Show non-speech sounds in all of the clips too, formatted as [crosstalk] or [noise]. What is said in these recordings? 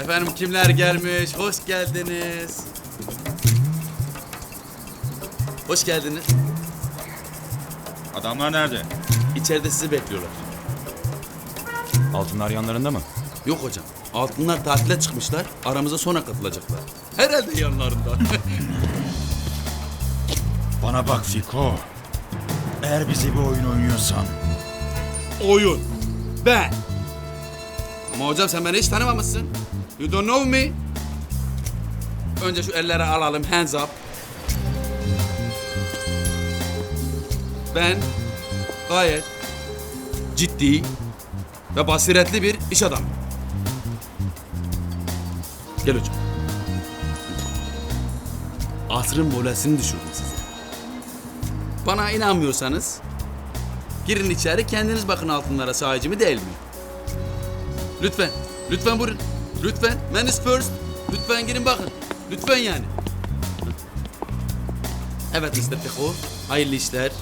Efendim kimler gelmiş? Hoş geldiniz. Hoş geldiniz. Adamlar nerede? İçeride sizi bekliyorlar. Altınlar yanlarında mı? Yok hocam. Altınlar tatile çıkmışlar. Aramıza sonra katılacaklar. Herhalde yanlarında. [laughs] Bana bak Fiko. Eğer bize bir oyun oynuyorsan Oyun. Ben. Ama hocam sen beni hiç tanımamışsın. You don't know me. Önce şu elleri alalım. Hands up. Ben gayet ciddi ve basiretli bir iş adamıyım. Gel hocam. Asrın molesini düşürdüm size. Bana inanmıyorsanız Girin içeri kendiniz bakın altınlara sahici mi değil mi? Lütfen. Lütfen buyurun. Lütfen. Man is first. Lütfen girin bakın. Lütfen yani. Evet Mr. Fiko. Hayırlı işler.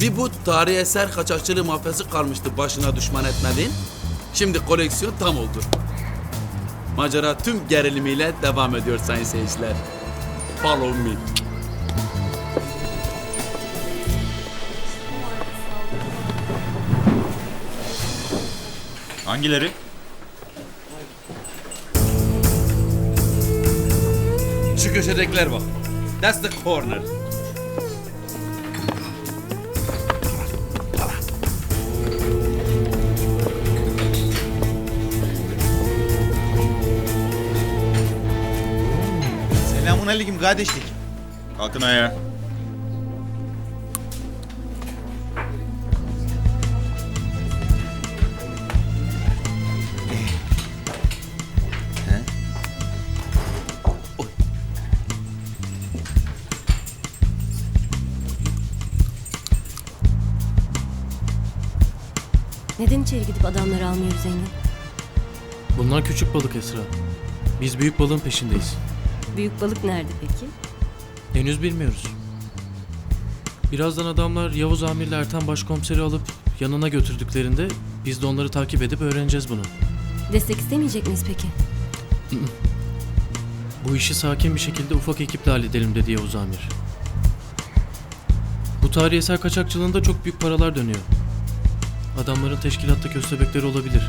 Bir bu tarihi eser kaçakçılığı mafyası kalmıştı başına düşman etmediğin. Şimdi koleksiyon tam oldu. Macera tüm gerilimiyle devam ediyor sayın seyirciler. Follow me. hangileri? Şu köşedekiler bak. That's the corner. Selamun aleyküm kardeşlik. Kalkın ayağa. Neden içeri gidip adamları almıyoruz Engin? Bunlar küçük balık Esra. Biz büyük balığın peşindeyiz. Büyük balık nerede peki? Henüz bilmiyoruz. Birazdan adamlar Yavuz Amir'le Ertan Başkomiseri alıp yanına götürdüklerinde biz de onları takip edip öğreneceğiz bunu. Destek istemeyecek miyiz peki? Bu işi sakin bir şekilde ufak ekiple halledelim dedi Yavuz Amir. Bu tarihi eser kaçakçılığında çok büyük paralar dönüyor. Adamların teşkilatta köstebekleri olabilir.